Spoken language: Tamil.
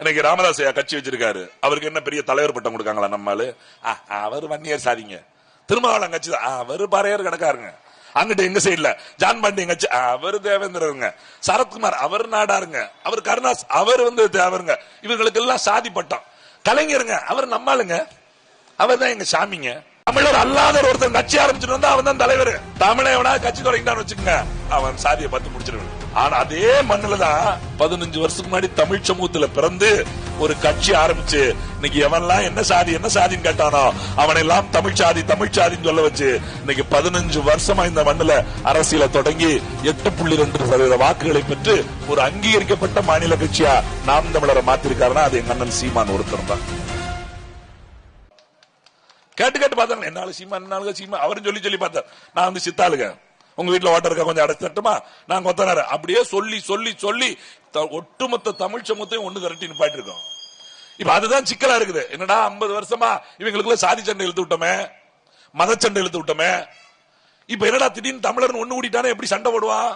இன்னைக்கு ராமதாஸ் ஐயா கட்சி வச்சிருக்காரு. அவருக்கு என்ன பெரிய தலைவர் பட்டம் கொடுக்காங்களா நம்மால அவர் வன்னியர் சாதிங்க. திருமாவளம் கட்சி தான். அவர் பறையர் கிடக்காருங்க அங்கிட்ட எங்க சைடுல ஜான் பாண்டி கட்சி அவர் தேவேந்திரருங்க. சரத்குமார் அவர் நாடாருங்க. அவர் கருணாஸ் அவர் வந்து தேவருங்க. இவங்களுக்கு எல்லாம் சாதி பட்டம். கலைஞருங்க அவர் நம்மாளுங்க. அவர் தான் எங்க சாமிங்க. தமிழர் அல்லாத ஒருத்தன் கட்சி ஆரம்பிச்சுட்டு வந்தா அவன் தான் தலைவர் தமிழவனா கட்சி தொடங்கிட்டான்னு வச்சுக்கோங்க. அவன் சாதியை பார்த்து முடிச்சிருவான். ஆனா அதே மண்ணில தான் பதினஞ்சு வருஷத்துக்கு முன்னாடி தமிழ் சமூகத்துல பிறந்து ஒரு கட்சி ஆரம்பிச்சு இன்னைக்கு எவன்லாம் என்ன சாதி என்ன சாதின்னு கேட்டானோ அவனை எல்லாம் தமிழ் சாதி தமிழ் சாதின்னு சொல்ல வச்சு இன்னைக்கு பதினஞ்சு வருஷமா இந்த மண்ணுல அரசியல தொடங்கி எட்டு புள்ளி ரெண்டு சதவீத வாக்குகளை பெற்று ஒரு அங்கீகரிக்கப்பட்ட மாநில கட்சியா நாம் தமிழரை மாத்திருக்காருன்னா அது எங்க அண்ணன் சீமான் ஒருத்தர் தான். கேட்டு கேட்டு பார்த்தேன் என்னால சீமா என்னால சீமா அவரும் சொல்லி சொல்லி பார்த்தேன் நான் வந்து சித்தாளுங்க உங்க வீட்டுல வாட்டர் இருக்கா? கொஞ்சம் அடைச்சு தட்டுமா நான் கொத்தனாரு அப்படியே சொல்லி சொல்லி சொல்லி ஒட்டுமொத்த தமிழ் சமூகத்தையும் ஒண்ணு திரட்டி நிப்பாட்டி இருக்கோம். இப்ப அதுதான் சிக்கலா இருக்குது. என்னடா 50 வருஷமா இவங்களுக்குள்ள சாதி சண்டை இழுத்து விட்டோமே? மத சண்டை இழுத்து விட்டோமே? இப்ப என்னடா திடீர்னு தமிழர் ஒண்ணு கூட்டிட்டானே எப்படி சண்டை போடுவான்?